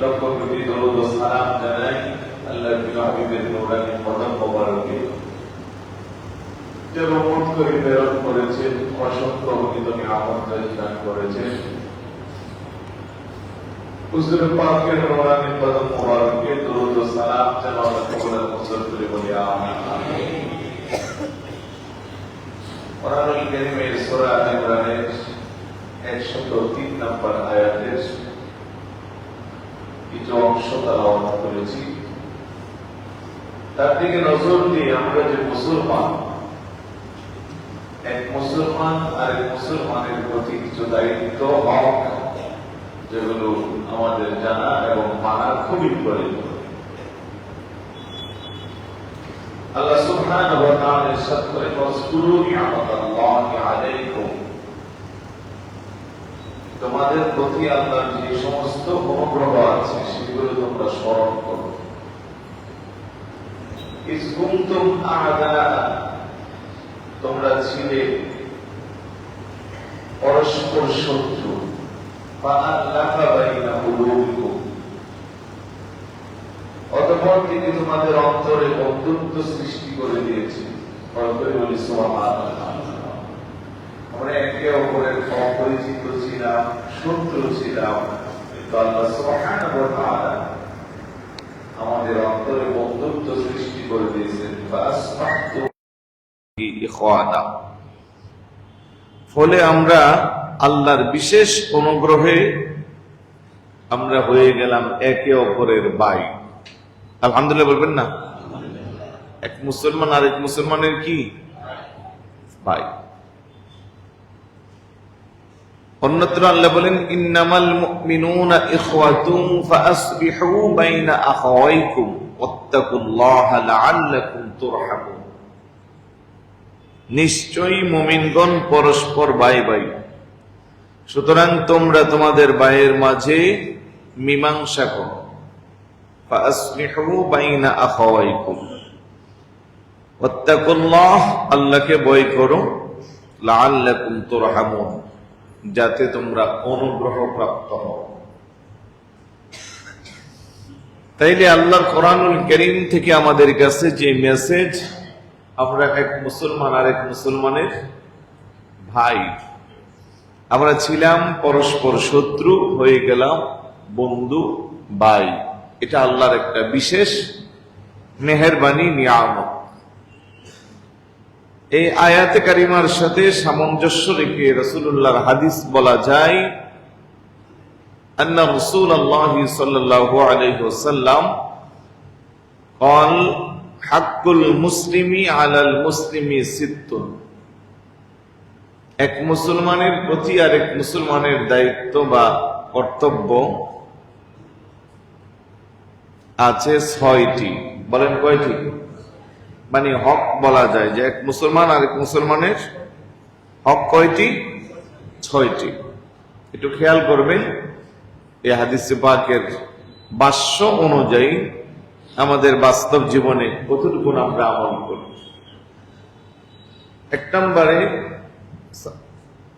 লক্ষ কোটি দরুদ ও সালাম জানাই আল্লাহর প্রিয় হাবিবের নূরানি কদম মোবারকে যে রহমত করে প্রেরণ করেছেন অসংখ্য অগণিত নিয়ামত দান করেছেন হুজুর পাকের নূরানি কদম মোবারকে দরুদ ও সালাম যেন আমরা কবুল মঞ্জুর করে বলি আমিন কোরআনুল কারীমের সূরা আল ইমরানের 103 নম্বর আয়াতের কিছু অংশ তালাওয়াত করেছি। তার দিকে নজর দিয়ে আমরা যে মুসলমান, এক মুসলমান আর এক মুসলমানের প্রতি কিছু দায়িত্ব, হক, যেগুলো আমাদের জানা এবং মানা খুবই প্রয়োজন। আল্লাহ সুবহানাহু ওয়া তাআলা ইরশাদ করেন নি'মাতাল্লাহি আলাইকুম তোমাদের প্রতি আল্লাহর যে সমস্ত অনুগ্রহ আছে, সেগুলো তোমরা স্মরণ করো। ইসকুমতুম আদা তোমরা ছিলে পরস্পর শত্রু। অতঃপর তিনি তোমাদের অন্তরে বন্ধুত্ব সৃষ্টি করে দিয়েছে অন্তরে বলি সুবহানাল্লাহ একে অপরের অপরিচিত ছিলাম, শত্রু ছিলাম, কিন্তু আল্লাহ আমাদের অন্তরে বন্ধুত্ব সৃষ্টি করে দিয়েছেন। ফলে আমরা আল্লাহর বিশেষ অনুগ্রহে আমরা হয়ে গেলাম একে অপরের ভাই। আলহামদুলিল্লাহ বলবেন না? এক মুসলমান আর এক মুসলমানের কি? ভাই। অন্যত্র আল্লাহ বলেন, ইন্নামাল মুমিনুনা ইখওয়াতুম ফাসবিহু বাইনা আখাওয়াইকুম ওয়াত্তাকুল্লাহা লাআল্লাকুম তুরহামুন. নিশ্চয়ই মুমিনগণ পরস্পর ভাই ভাই। সুতরাং তোমরা তোমাদের ভাইয়ের মাঝে মীমাংসা করো। বাইনা আখাওয়াইকুম। ওয়াত্তাকুল্লাহ, আল্লাহকে ভয় করো, লাআল্লাকুম তুরহামুন। যাতে তোমরা অনুগ্রহ প্রাপ্ত হও। তাইলে আল্লাহর কোরআনুল করিম থেকে আমাদের কাছে যে মেসেজ, আমরা এক মুসলমান আর এক মুসলমানের ভাই। আমরা ছিলাম পরস্পর শত্রু, হয়ে গেলাম বন্ধু, ভাই। এটা আল্লাহর একটা বিশেষ মেহরবানি, নিয়ামত। এই আয়াতে কারিমার সাথে সামঞ্জস্য রেখে রসুল্লাহর হাদিস বলা যায় রসুল আল্লাহ আলহ্লাম কল হাক্কুল মুসলিমি আলাল মুসলিমি এক মুসলমানের প্রতি আর এক মুসলমানের দায়িত্ব বা কর্তব্য আছে ছয়টি। বলেন কয়টি? মানে হক বলা যায় যে এক মুসলমান আর এক মুসলমানের হক কয়টি? ছয়টি। একটু খেয়াল করবেন, এই হাদিস পাকের বাস্য অনুযায়ী আমাদের বাস্তব জীবনে কতটুকু আমরা আমল করি। এক নম্বরে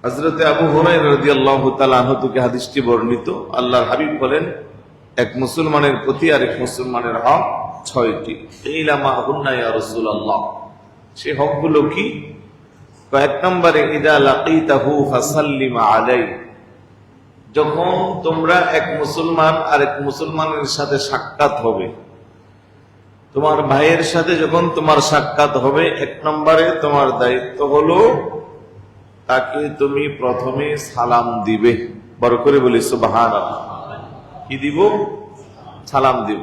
হজরতে আবু হুরাই রাজি আল্লাহ তালুকে হাদিসটি বর্ণিত। আল্লাহর হাবিব বলেন এক মুসলমানের প্রতি আর এক মুসলমানের হক ছয়টি। ইলামা হুন্না ইয়া সেই হকগুলো কি? কয়েক নম্বরে যখন তোমরা এক মুসলমান আর এক মুসলমানের সাথে সাক্ষাৎ হবে, তোমার ভাইয়ের সাথে যখন তোমার সাক্ষাৎ হবে, এক নম্বরে তোমার দায়িত্ব হলো তাকে তুমি প্রথমে সালাম দিবে। বড় করে বলি সুবাহান কি দিব? সালাম দিব।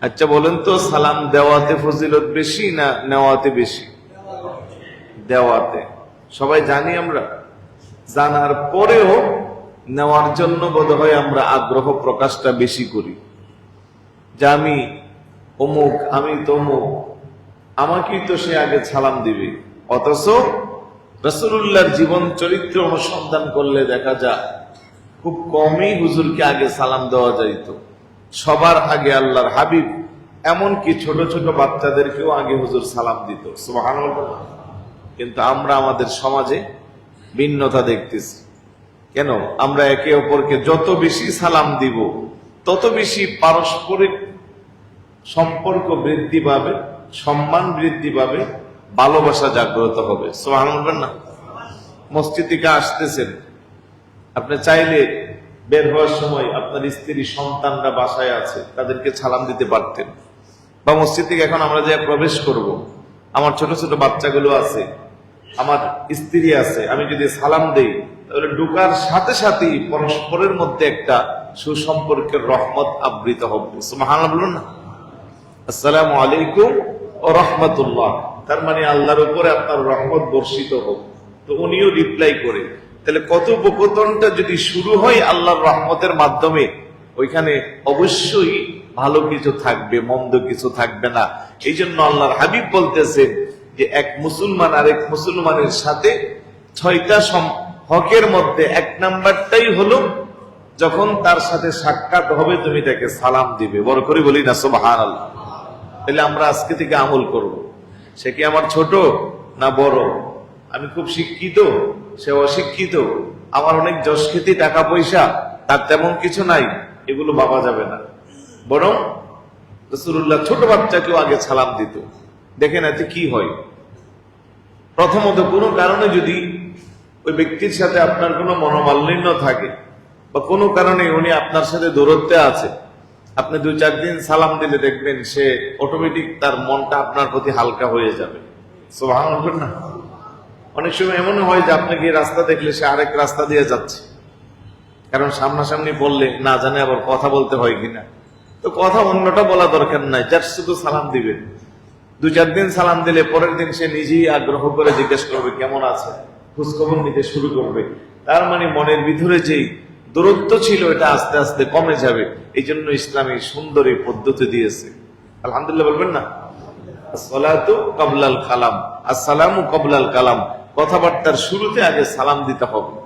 আচ্ছা বলেন তো, সালাম দেওয়াতে ফজিলত বেশি না নেওয়াতে বেশি? দেওয়াতে। সবাই জানি আমরা। জানার পরেও নেওয়ার জন্য বোধ হয় আমরা আগ্রহ প্রকাশটা বেশি করি। যে আমি অমুক, আমি তমুক, আমাকেই তো সে আগে সালাম দিবে। অথচ রসুল্লাহর জীবন চরিত্র অনুসন্ধান করলে দেখা যায় খুব কমই হুজুরকে আগে সালাম দেওয়া যাইত। সবার আগে আল্লাহর হাবিব, এমনকি ছোট ছোট বাচ্চাদেরকেও আগে হুজুর সালাম দিত। কিন্তু আমরা আমাদের সমাজে ভিন্নতা দেখতেছি। কেন? আমরা একে অপরকে যত বেশি সালাম দিব, তত বেশি পারস্পরিক সম্পর্ক বৃদ্ধি পাবে, সম্মান বৃদ্ধি পাবে, ভালোবাসা জাগ্রত হবে। সোহান না মসজিদ থেকে আসতেছেন? আপনি চাইলে বের হওয়ার সময় আপনার স্ত্রী, সন্তানরা বাসায় আছে, তাদেরকে সালাম দিতে পারতেন। বা মসজিদ থেকে এখন আমরা যে প্রবেশ করব। আমার ছোট ছোট বাচ্চাগুলো আছে, আমার স্ত্রী আছে, আমি যদি সালাম দেই, তাহলে ঢুকার সাথে সাথেই পরস্পরের মধ্যে একটা সুসম্পর্কের রহমত আবৃত হবে। বলুন না। আসসালামু আলাইকুম ও রহমতুল্লাহ। তার মানে আল্লাহর উপরে আপনার রহমত বর্ষিত হোক। তো উনিও রিপ্লাই করে তাহলে কথোপকথনটা যদি শুরু হয় আল্লাহর রহমতের মাধ্যমে, ওইখানে অবশ্যই ভালো কিছু থাকবে, মন্দ কিছু থাকবে না। এই জন্য আল্লাহর হাবিব বলতেছেন যে এক মুসলমান আর এক মুসলমানের সাথে ছয়টা হকের মধ্যে এক নাম্বারটাই হলো, যখন তার সাথে সাক্ষাৎ হবে, তুমি তাকে সালাম দিবে। বড় করে বলি না সোবাহান আল্লাহ তাহলে আমরা আজকে থেকে আমল করব। সে কি আমার ছোট না বড়? আমি খুব শিক্ষিত, সে অশিক্ষিত। আমার অনেক যশ খ্যাতি টাকা পয়সা, তার তেমন কিছু নাই, এগুলো ভাবা যাবে না। বরং রসুল্লাহ ছোট বাচ্চাকেও আগে সালাম দিত। দেখেন এতে কি হয়। প্রথমত কোনো কারণে যদি ওই ব্যক্তির সাথে আপনার কোনো মনোমালিন্য থাকে, বা কোনো কারণে উনি আপনার সাথে দূরত্বে আছে, আপনি দু চার দিন সালাম দিলে দেখবেন সে অটোমেটিক তার মনটা আপনার প্রতি হালকা হয়ে যাবে। না অনেক সময় এমন হয় যে আপনাকে এই রাস্তা দেখলে সে আরেক রাস্তা দিয়ে যাচ্ছে। কারণ সামনাসামনি বললে, না জানে আবার কথা বলতে হয় কিনা? তো কথা অন্যটা বলা দরকার নাই। যার শুধু সালাম দিবেন। দু চার দিন সালাম দিলে পরের দিন সে নিজেই আগ্রহ করে জিজ্ঞেস করবে, কেমন আছে? খোঁজখবর নিতে শুরু করবে। তার মানে মনের ভিতরে যেই দূরত্ব ছিল, এটা আস্তে আস্তে কমে যাবে। এই জন্য ইসলাম সুন্দর এই পদ্ধতি দিয়েছে। আলহামদুলিল্লাহ বলবেন না? সলাতু কবলাল কালাম। আসসালামু কবলাল কালাম। কথাবার্তার শুরুতে আগে সালাম দিতে হবে।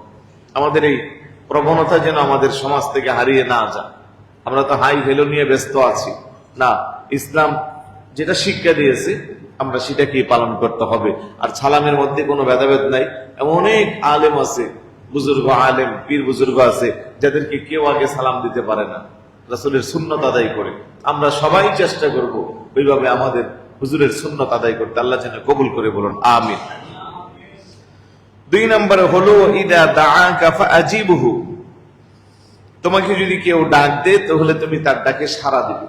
আমাদের এই প্রবণতা যেন আমাদের সমাজ থেকে হারিয়ে না যায়। আমরা তো হাই ভ্যালু নিয়ে ব্যস্ত আছি। না, ইসলাম যেটা শিক্ষা দিয়েছে, আমরা সেটাকেই পালন করতে হবে। আর সালামের মধ্যে কোনো ভেদাভেদ নাই। এমন অনেক আলেম আছে, বুজুর্গ আলেম, পীর বুজুর্গ আছে, যাদেরকে কেউ আগে সালাম দিতে পারে না। রাসুলের সুন্নত আদায় করে। আমরা সবাই চেষ্টা করব ওইভাবে আমাদের হুজুরের সুন্নত আদায় করতে। আল্লাহ যেন কবুল করে বলুন, আমিন। দুই নম্বরে হলো, ইদা ফাআজিবহু। তোমাকে যদি কেউ ডাক দে, তাহলে তুমি তার ডাকে সাড়া দিবে।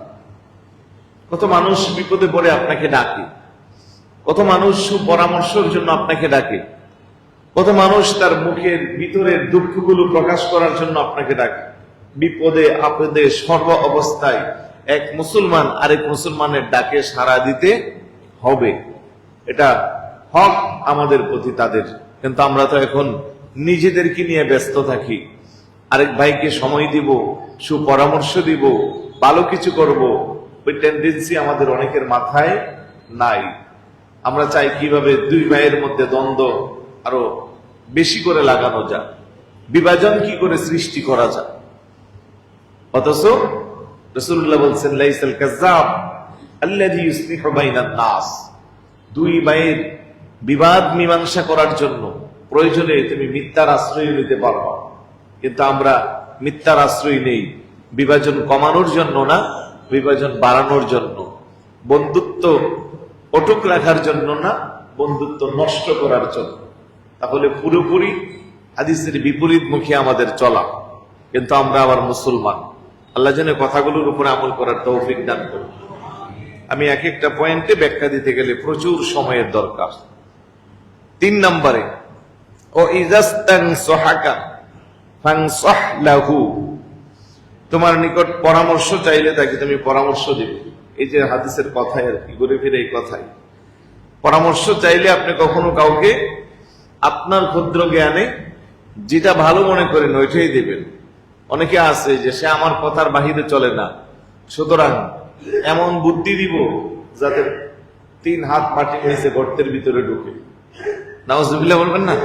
কত মানুষ বিপদে পড়ে আপনাকে ডাকে। কত মানুষ পরামর্শের জন্য আপনাকে ডাকে। কত মানুষ তার মুখের ভিতরের দুঃখগুলো প্রকাশ করার জন্য আপনাকে ডাকে। বিপদে, আপদে, সর্ব অবস্থায় এক মুসলমান আরেক মুসলমানের ডাকে সাড়া দিতে হবে। এটা হক আমাদের প্রতি তাদের কিন্তু আমরা তো এখন নিজেদেরকে নিয়ে ব্যস্ত থাকি। আরেক ভাইকে সময় দিব, সুপরামর্শ দিব, ভালো কিছু করব, ওই টেন্ডেন্সি আমাদের অনেকের মাথায় নাই। আমরা চাই কীভাবে দুই ভাইয়ের মধ্যে দ্বন্দ্ব আরও বেশি করে লাগানো যায় বিভাজন কি করে সৃষ্টি করা যায় অথচ রসুল্লাহ বলছেন, লাইসাল বাইনান নাস। দুই ভাইয়ের বিবাদ মীমাংসা করার জন্য প্রয়োজনে তুমি মিথ্যার আশ্রয় নিতে পারবা কিন্তু আমরা মিথ্যার আশ্রয় নেই। বিভাজন কমানোর জন্য না, বিভাজন বাড়ানোর জন্য। বন্ধুত্ব অটুক রাখার জন্য না, বন্ধুত্ব নষ্ট করার জন্য। তাহলে পুরোপুরি হাদিসের বিপরীত মুখে আমাদের চলা। কিন্তু আমরা আবার মুসলমান। আল্লাহ যেন কথাগুলোর উপরে আমল করার তৌফিক দান করুন। আমি এক একটা পয়েন্টে ব্যাখ্যা দিতে গেলে প্রচুর সময়ের দরকার। তিন নম্বরে, ও ইজাস্তাং সহাকা লাহু। তোমার নিকট পরামর্শ চাইলে তাকে তুমি পরামর্শ দিবে। এই যে হাদিসের কথাই আর কি, ঘুরে ফিরে এই কথাই। পরামর্শ চাইলে আপনি কখনো কাউকে আপনার ক্ষুদ্র জ্ঞানে যেটা ভালো মনে করেন ওইটাই দেবেন। অনেকে আছে যে সে আমার কথার বাহিরে চলে না। সুতরাং এমন বুদ্ধি দিব যাতে তিন হাত মাটির নিচে গর্তের ভিতরে ঢুকে। নাউজুবিল্লাহ বলবেন না?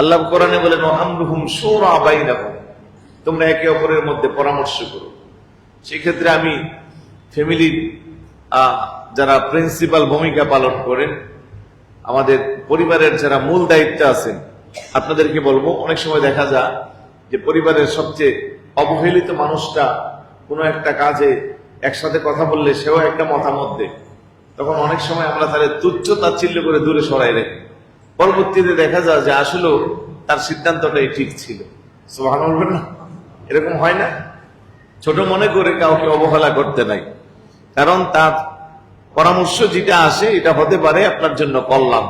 আল্লাহ কোরআনে বলেন আমরুহুম সৌরা বাইনাহুম তোমরা একে অপরের মধ্যে পরামর্শ করো। সেক্ষেত্রে আমি ফ্যামিলির যারা প্রিন্সিপাল ভূমিকা পালন করেন, আমাদের পরিবারের যারা মূল দায়িত্বে আছেন, আপনাদেরকে বলব, অনেক সময় দেখা যায় যে পরিবারের সবচেয়ে অবহেলিত মানুষটা কোনো একটা কাজে একসাথে কথা বললে সেও একটা মতামত দেয়। তখন অনেক সময় আমরা তাহলে তুচ্ছ তাচ্ছিল্য করে দূরে সরাই রাখি। পরবর্তীতে দেখা যায় যে আসলেও তার সিদ্ধান্তটাই ঠিক ছিল। সোহান বলবেন না? এরকম হয় না? ছোট মনে করে কাউকে অবহেলা করতে নাই। কারণ তার পরামর্শ যেটা আসে এটা হতে পারে আপনার জন্য কল্যাণ।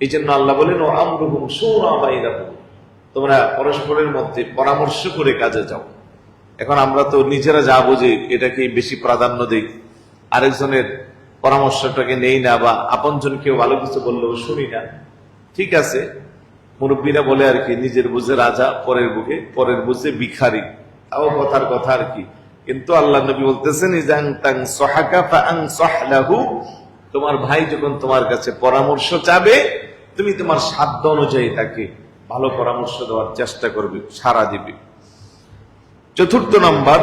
এই জন্য আল্লাহ বলেন ও আমরুহুম সৌরাবাইরাহুম তোমরা পরস্পরের মধ্যে পরামর্শ করে কাজে যাও। এখন আমরা তো নিজেরা যা বুঝি এটাকে বেশি প্রাধান্য দিই। আরেকজনের পরামর্শটাকে নেই না বা আপনজন কেউ ভালো কিছু বললেও শুনি না। ঠিক আছে, মুরব্বীরা বলে আর কি, নিজের বুঝে রাজা, পরের বুকে, পরের বুঝে ভিখারি। তাও কথার কথা আর কি। কিন্তু আল্লাহ নবী বলতেছেন তোমার ভাই যখন তোমার কাছে পরামর্শ চাবে, তুমি তোমার সাধ্য অনুযায়ী তাকে ভালো পরামর্শ দেওয়ার চেষ্টা করবে সারা দিবে। চতুর্থ নম্বর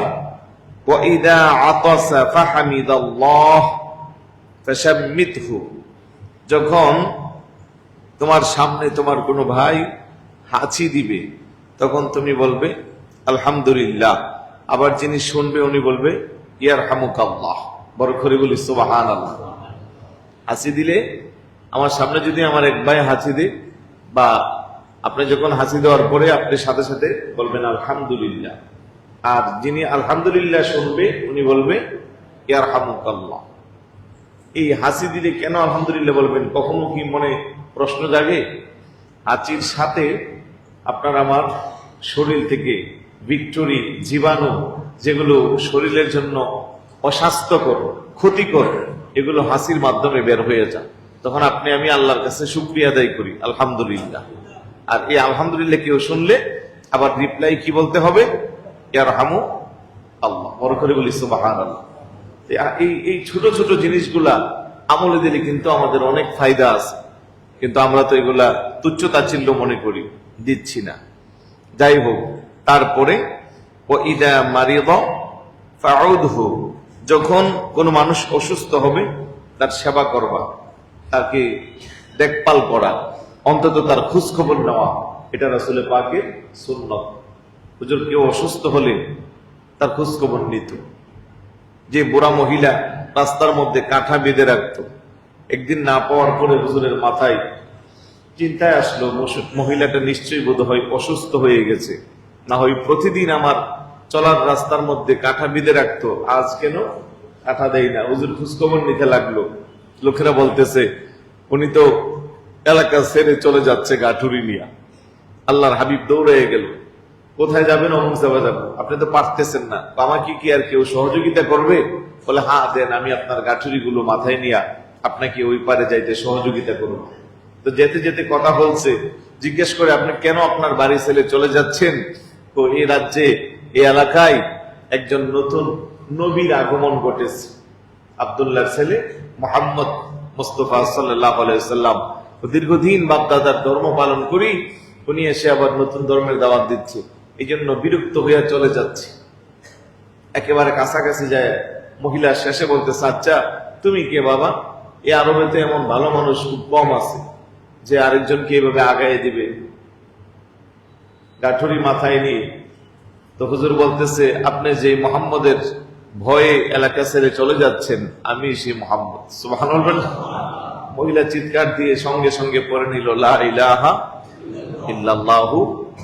যখন তোমার সামনে তোমার কোনো ভাই হাঁচি দিবে, তখন তুমি বলবে, আলহামদুলিল্লাহ। আবার যিনি শুনবে, উনি বলবে ইয়ার হামুক আল্লাহ বড় করে বলি সুবাহান আল্লাহ হাসি দিলে, আমার সামনে যদি আমার এক ভাই হাসি দে বা আপনি যখন হাসি দেওয়ার পরে আপনি সাথে সাথে বলবেন, আলহামদুলিল্লাহ। আর যিনি আলহামদুলিল্লাহ শুনবে, উনি বলবে ইয়ার হামুক আল্লাহ এই হাসি দিলে কেন আলহামদুলিল্লাহ বলবেন? কখনো কি মনে প্রশ্ন জাগে হাসির সাথে আপনার আমার শরীর থেকে ভিক্টোরি জীবাণু, যেগুলো শরীরের জন্য অস্বাস্থ্যকর, ক্ষতিকর, এগুলো হাসির মাধ্যমে বের হয়ে যায়। তখন আপনি, আমি আল্লাহর কাছে শুক্রিয়া আদায় করি, আলহামদুলিল্লাহ। আর এই আলহামদুলিল্লাহ কেউ শুনলে আবার রিপ্লাই কি বলতে হবে? ইয়ার হামু আল্লাহ বড় করে বলি সুবাহান আল্লাহ এই ছোট ছোট জিনিসগুলা আমলে দিলে কিন্তু আমাদের অনেক ফায়দা আছে। কিন্তু আমরা তো এগুলা তুচ্ছ মনে করি, দিচ্ছি না। যাই হোক, তারপরে যখন কোনো মানুষ অসুস্থ হবে, তার সেবা করবা, তাকে দেখভাল করা, অন্তত তার খোঁজ খবর নেওয়া, এটা আসলে পাকের সুন্নত। হুজুর, কেউ অসুস্থ হলে তার খোঁজ খবর নিত। যে বুড়া মহিলা রাস্তার মধ্যে কাঁঠা বেঁধে রাখত একদিন না পাওয়ার পরে হুজুরের মাথায় চিন্তায় আসলো মহিলাটা নিশ্চয়ই বোধ হয় অসুস্থ হয়ে গেছে। না হয় প্রতিদিন আমার চলার রাস্তার মধ্যে কাঁঠা বেঁধে রাখতো। আজ কেন কাঁঠা দেয় না? হুজুর খোঁজখবর নিতে লাগল। লোকেরা বলতেছে, উনি তো এলাকা ছেড়ে চলে যাচ্ছে গাঠুরি নিয়া। আল্লাহর হাবিব দৌড়ে গেল। কোথায় যাবেন অমুক যাব? আপনি তো পারতেছেন না। আমাকে কি আর কেউ সহযোগিতা করবে? বলে হ্যাঁ দেন, আমি আপনার গাঠুরি গুলো মাথায় নিয়ে আপনাকে ওই পারে যাইতে সহযোগিতা করব তো যেতে যেতে কথা বলছে, জিজ্ঞেস করে, আপনি কেন আপনার বাড়ি ছেলে চলে যাচ্ছেন? তো এই রাজ্যে এই এলাকায় একজন নতুন নবীর আগমন ঘটেছে। আবদুল্লাহ ছেলে মোহাম্মদ মুস্তফা সাল্লাহ আলাইসাল্লাম দীর্ঘদিন বাপদাদার ধর্ম পালন করি, উনি এসে আবার নতুন ধর্মের দাওয়াত দিচ্ছে। এই জন্য বিরক্ত হইয়া চলে যাচ্ছে। একেবারে কাছাকাছি যায়, মহিলা শেষে বলতে আচ্ছা তুমি কে বাবা? এই আরবেতে এমন ভালো মানুষ খুব কম আছে যে আরেকজনকে এভাবে আগায় দিবে। গাঠুরি মাথায় নিয়ে। তো হুজুর বলতেছে, আপনি যে মোহাম্মদের ভয়ে এলাকা ছেড়ে চলে যাচ্ছেন, আমি সেই মোহাম্মদ। সুবহান মহিলা চিৎকার দিয়ে সঙ্গে সঙ্গে পড়ে নিল, লা ইলাহা ইল্লাল্লাহু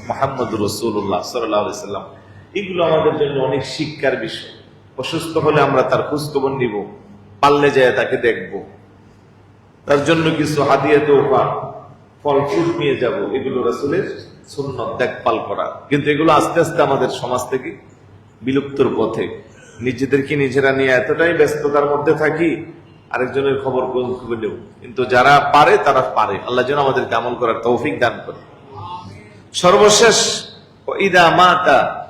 মুহাম্মাদুর রাসূলুল্লাহ সাল্লাল্লাহু আলাইহি সাল্লাম। এগুলো আমাদের জন্য অনেক শিক্ষার বিষয়। অসুস্থ হলে আমরা তার খোঁজখবর নিব, পারলে যায় তাকে দেখব। তার জন্য কিছু হাদিয়া তোফা ফল ফ্রুট নিয়ে যাব। এগুলো রাসূলের সুন্নত, দেখভাল করা। কিন্তু এগুলো আস্তে আস্তে আমাদের সমাজ থেকে বিলুপ্তর পথে। নিজেদেরকে নিজেরা নিয়ে এতটাই ব্যস্ততার মধ্যে থাকি, আরেকজনের খবর নেব? কিন্তু যারা পারে, তারা পারে। আল্লাহ যেন আমাদেরকে আমল করার তৌফিক দান করে। সর্বশেষ ইদা মাতা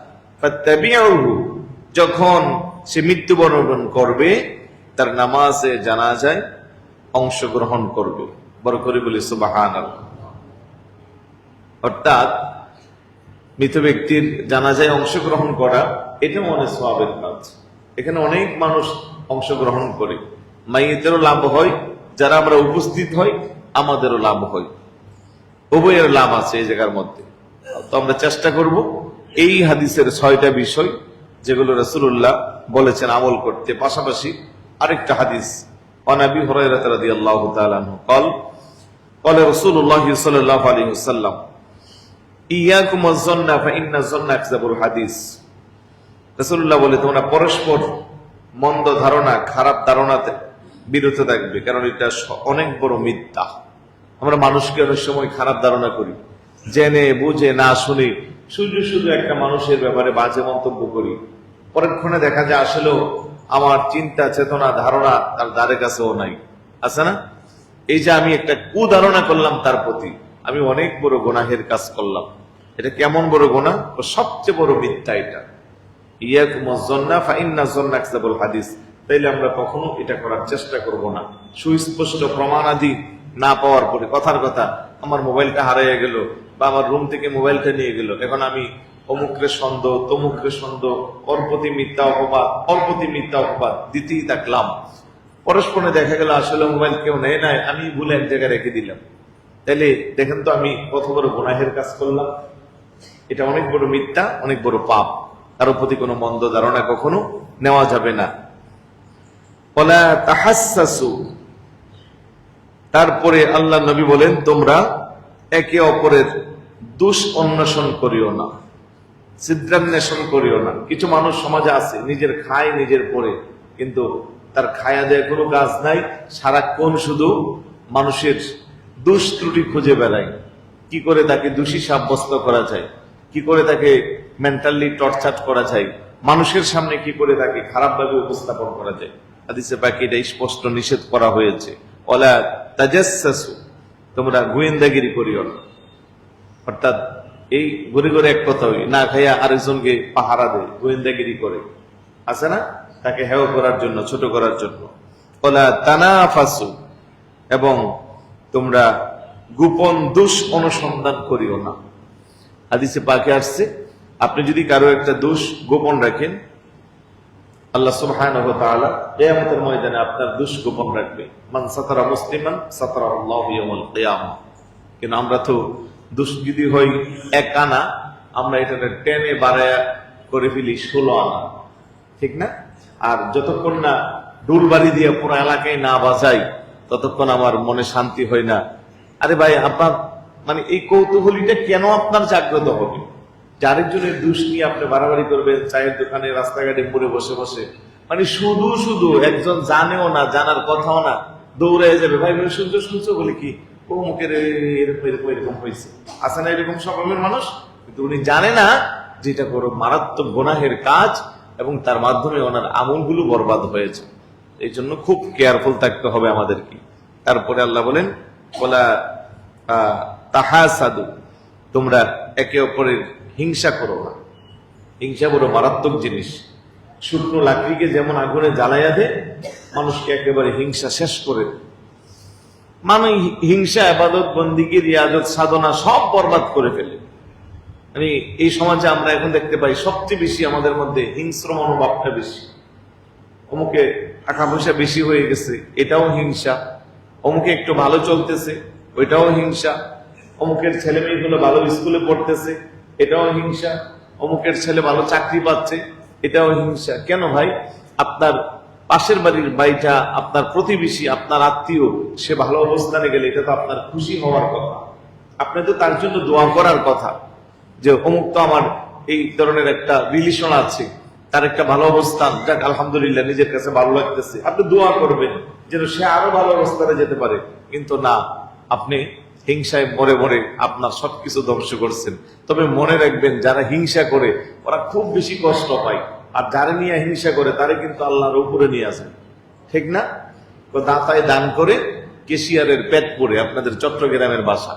যখন সে মৃত্যুবরণ করবে, তার নামাজে জানা যায় অংশগ্রহণ করবে। বড় করে বলি সুবাহান অর্থাৎ, মৃত ব্যক্তির জানাজায় অংশগ্রহণ করা এটাও অনেক সবাবের কাজ। এখানে অনেক মানুষ অংশগ্রহণ করে। মাইয়েতেরও লাভ হয়, যারা আমরা উপস্থিত হই, আমাদেরও লাভ হয়। উভয়ের লাভ আছে এই জায়গার মধ্যে। তো আমরা চেষ্টা করব এই হাদিসের ছয়টা বিষয়, যেগুলো রসুল্লাহ বলেছেন আমল করতে। পাশাপাশি আরেকটা হাদিস অনাবি হরাইরাত রাদিয়াল্লাহু তাআলা আনহু قال قال رسول الله صلى الله عليه وسلم ইয়াকুম الظن فإن الظن أكذب الحديث রাসূলুল্লাহ বলে তোমরা পরস্পর মন্দ ধারণা খারাপ ধারণাতে বিরত থাকবে কারণ এটা স- অনেক বড় মিথ্যা আমরা মানুষকে অনেক সময় খারাপ ধারণা করি জেনে বুঝে না শুনে শুধু শুধু একটা মানুষের ব্যাপারে বাজে মন্তব্য করি পরক্ষণে দেখা যায় আসলেও আমার চিন্তা, চেতনা, ধারণা তার দ্বারে কাছেও নাই। আছে না? এই যে আমি একটা কুধারণা করলাম তার প্রতি, আমি অনেক বড় গোনাহের কাজ করলাম। এটা কেমন বড় গোনা সবচেয়ে বড় মিথ্যা এটা। হাদিস। তাইলে আমরা কখনো এটা করার চেষ্টা করব না। সুস্পষ্ট প্রমাণাদি না পাওয়ার পরে কথার কথা, আমার মোবাইলটা হারিয়ে গেল বা আমার রুম থেকে মোবাইলটা নিয়ে গেল। এখন আমি অমুকরে সন্দেহ তমুকরে সন্দেহ অল্পতি মিথ্যা অপবাদ, অল্পতি মিথ্যা অপবাদ, দিতেই থাকলাম। পরস্পরে দেখা গেল, আসলে মোবাইল কেউ নেয় নাই, আমি ভুলে এক জায়গায় রেখে দিলাম। তাইলে দেখেন তো, আমি কত বড় গুনাহের কাজ করলাম। এটা অনেক বড় মিথ্যা, অনেক বড় পাপ। কারও প্রতি কোনো মন্দ ধারণা কখনো নেওয়া যাবে না। তারপরে আল্লাহ নবী বলেন, তোমরা একে অপরের দুষ অন্বেষণ করিও না। ছিদ্রান্বেষণ করিও না। কিছু মানুষ সমাজে আছে, নিজের খায়, নিজের পরে। কিন্তু তার খায়া দেয় কোনো কাজ নাই, সারাক্ষণ শুধু মানুষের দুষ ত্রুটি খুঁজে বেড়ায়। কি করে তাকে দোষী সাব্যস্ত করা যায়? কি করে তাকে মেন্টালি টর্চার করা যায়? মানুষের সামনে কি করে তাকে খারাপভাবে উপস্থাপন করা যায়? হাদিসে বাকি এটা স্পষ্ট নিষেধ করা হয়েছে। ওলা তাজাসসু তোমরা গোয়েন্দাগিরি করিও না। অর্থাৎ এই ঘুরে ঘুরে এক কথা হই, না খাইয়া আরেকজনকে পাহারা দেয়, গোয়েন্দাগিরি করে। আছে না? তাকে হেও করার জন্য, ছোট করার জন্য। তানাফাসু, এবং তোমরা গোপন দোষ অনুসন্ধান করিও না। হাদিসে পাকে আসছে, আপনি যদি কারও একটা দোষ গোপন রাখেন, আল্লাহ তাআলা কিয়ামতের ময়দানে আপনার দোষ গোপন রাখবে। মান সাতারা মুসলিমান সাতারা আল্লাহু কিন্তু আমরা তো দোষ যদি হই এক আনা, আমরা এটাকে টেনে বাড়ায় করে ফেলি ষোলো আনা। ঠিক না? আর যতক্ষণ না ডুল বাড়ি দিয়ে পুরো এলাকায় না বাজাই, ততক্ষণ আমার মনে শান্তি হয় না। আরে ভাই আপনার মানে এই কৌতূহলীটা কেন আপনার জাগ্রত হবে? যে আরেকজনের দুষ নিয়ে আপনি বাড়াবাড়ি করবেন, চায়ের দোকানে, রাস্তাঘাটে পড়ে বসে বসে। মানে শুধু শুধু একজন জানেও না, জানার কথাও না দৌড়ে যাবে। ভাই ভাই, শুনছো শুনছো বলে কি? ও মুখের এরকম এরকম এরকম হয়েছে। আছে না এরকম স্বভাবের মানুষ, কিন্তু উনি জানে না যে এটা বড় মারাত্মক গোনাহের কাজ এবং তার মাধ্যমে ওনার আমলগুলো বরবাদ হয়েছে। এই জন্য খুব কেয়ারফুল থাকতে হবে আমাদেরকে। তারপরে আল্লাহ বলেন বলা তাহা সাধু তোমরা একে অপরের হিংসা করো না। হিংসা বড় মারাত্মক জিনিস। শুকনো লাকড়িকে যেমন আগুনে জ্বালাইয়া দেয় মানুষকে একেবারে হিংসা শেষ করে দেয়। মানে হিংসা, আবাদত বন্দিকে রিয়াজত, সাধনা সব বরবাদ করে ফেলে। মানে এই সমাজে আমরা এখন দেখতে পাই সবচেয়ে বেশি আমাদের মধ্যে হিংস্র মনোভাবটা বেশি। অমুকে টাকা পয়সা বেশি হয়ে গেছে, এটাও হিংসা। অমুকে একটু ভালো চলতেছে, ওইটাও হিংসা। অমুকের ছেলে মেয়েগুলো ভালো স্কুলে পড়তেছে, এটাও হিংসা। অমুকের ছেলে ভালো চাকরি পাচ্ছে, এটাও হিংসা। কেন ভাই? আপনার পাশের বাড়ির বাড়িটা, আপনার প্রতিবেশী, আপনার আত্মীয়, সে ভালো অবস্থানে গেলে এটা তো আপনার খুশি হওয়ার কথা। আপনি তো তার জন্য দোয়া করার কথা যে, অমুক তো আমার এই ধরনের একটা রিলেশন আছে, তার একটা ভালো অবস্থান, যাক, আলহামদুলিল্লাহ, নিজের কাছে ভালো লাগতেছে। আপনি দোয়া করবেন যেন সে আরও ভালো অবস্থানে যেতে পারে। কিন্তু না, আপনি হিংসায় মরে মরে আপনার সবকিছু ধ্বংস করছেন। তবে মনে রাখবেন, যারা হিংসা করে, ওরা খুব বেশি কষ্ট পায়। আর যারা নিয়ে হিংসা করে, তারে কিন্তু আল্লাহর উপরে নিয়ে আসেন ঠিক না? দাতায় দান করে কেশিয়ারের পেট পরে আপনাদের চট্টগ্রামের বাসা।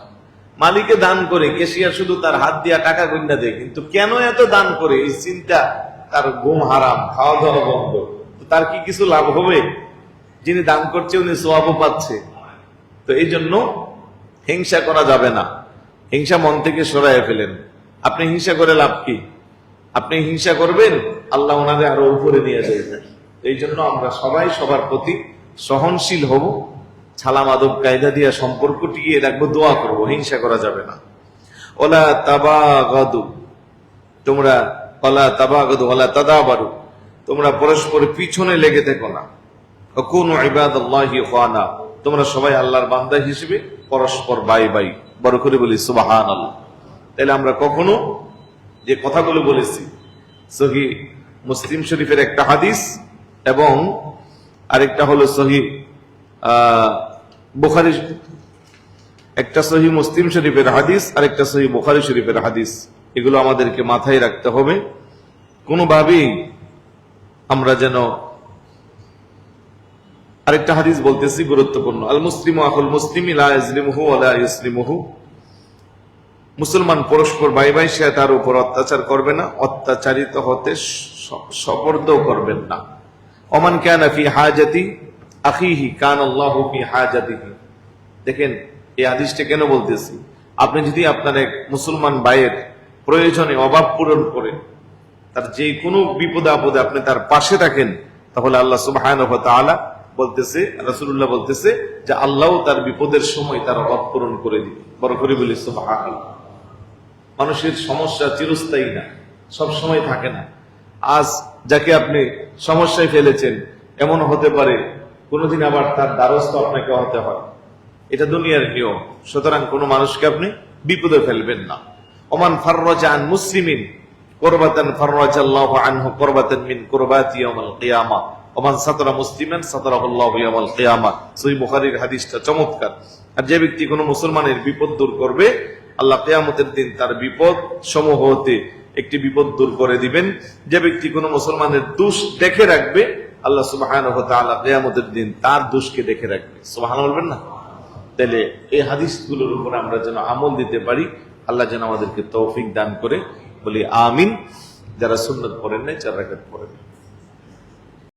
মালিকে দান করে, কেশিয়ার শুধু তার হাত দিয়া টাকা গুন্ডা দেয়, কিন্তু কেন এত দান করে? এই চিন্তা তার ঘুম হারাম খাওয়া দাওয়া বন্ধ তার কি কিছু লাভ হবে? যিনি দান করছে, উনি সোয়াবও পাচ্ছে। তো এই জন্য হিংসা করা যাবে না। হিংসা মন থেকে সরাইয়া ফেলেন। আপনি হিংসা করে লাভ কি? আপনি হিংসা করবেন, আল্লাহ ওনাদের আরও উপরে নিয়ে যাবেন এই জন্য আমরা সবাই সবার প্রতি সহনশীল হব। ছালাম আদব কায়দা দিয়া সম্পর্ক টিকিয়ে রাখব, দোয়া করব, হিংসা করা যাবে না। ওলা তাবাগাদু, তোমরা ওলা তাবাগাদু, ওলা তাদা বারু তোমরা পরস্পর পিছনে লেগে থেকো না। কোন ইবাদাল্লাহি খানা তোমরা সবাই আল্লাহর বান্দা হিসেবে পরস্পর বাই বাই। বড় করে বলি সুবাহান আল্লাহ তাহলে আমরা কখনো যে কথাগুলো বলেছি। সহি মুসলিম শরীফের একটা হাদিস এবং আরেকটা হলো সহি বুখারি একটা সহি মুসলিম শরীফের হাদিস, আরেকটা সহি বুখারি শরীফের হাদিস। এগুলো আমাদেরকে মাথায় রাখতে হবে। কোনোভাবেই আমরা যেন আরেকটা হাদিস বলতেছি গুরুত্বপূর্ণ। আল মুসলিম আহুল মুসলিম ইলা ইসলিমহু আলা ইসলিমহু মুসলমান পরস্পর বাই বাই সে তার উপর অত্যাচার করবে না, অত্যাচারিত হতে সপর্দ করবেন না। অমান ফি হাজাতি, আখিহি কান আল্লাহ ফি হাজাতিহি। দেখেন, এই হাদিসটা কেন বলতেছি? আপনি যদি আপনার এক মুসলমান ভাইয়ের প্রয়োজনে অভাব পূরণ করে তার যে কোনো বিপদে আপদে আপনি তার পাশে থাকেন, তাহলে আল্লাহ ওয়া বলতেছে, রাসূলুল্লাহ বলতেছে যে আল্লাহ তার বিপদের সময় তার অভাব পূরণ করে দিবে। বড় করে বলি, সুবহানাল্লাহ। মানুষের সমস্যা চিরস্থায়ী না, সব সময় থাকে না। আজ যাকে আপনি সমস্যায় ফেলেছেন, এমন হতে পারে কোনোদিন আবার তার দ্বারস্থ আপনাকে হতে হয়। এটা দুনিয়ার নিয়ম। সুতরাং কোনো মানুষকে আপনি বিপদে ফেলবেন না। ওমান ফাররাজান মুসলিমিন, করবাতান ফাররাজাল্লাহ আনহু, করবাতান মিন কুরবাতি ইয়াউমাল কিয়ামা। ওমান সাতরা মুসলিমান, সাতরাহুল্লাহু ইয়াউমাল কিয়ামা। সহিহ বুখারীর হাদিসটা চমৎকার। আর যে ব্যক্তি কোনো মুসলমানের বিপদ দূর করবে আল্লাহ কিয়ামতের দিন তার বিপদ সমূহ হতে একটি বিপদ দূর করে দিবেন। যে ব্যক্তি কোনো মুসলমানের দোষ দেখে রাখবে, আল্লাহ তাআলা কিয়ামতের দিন তার দোষকে দেখে রাখবে। সুবহান বলবেন না? তাহলে এই হাদিসগুলোর উপর আমরা যেন আমল দিতে পারি, আল্লাহ যেন আমাদেরকে তৌফিক দান করে। বলি আমিন। যারা সুন্নত পড়েন নাই, চার রাকাত পড়েন।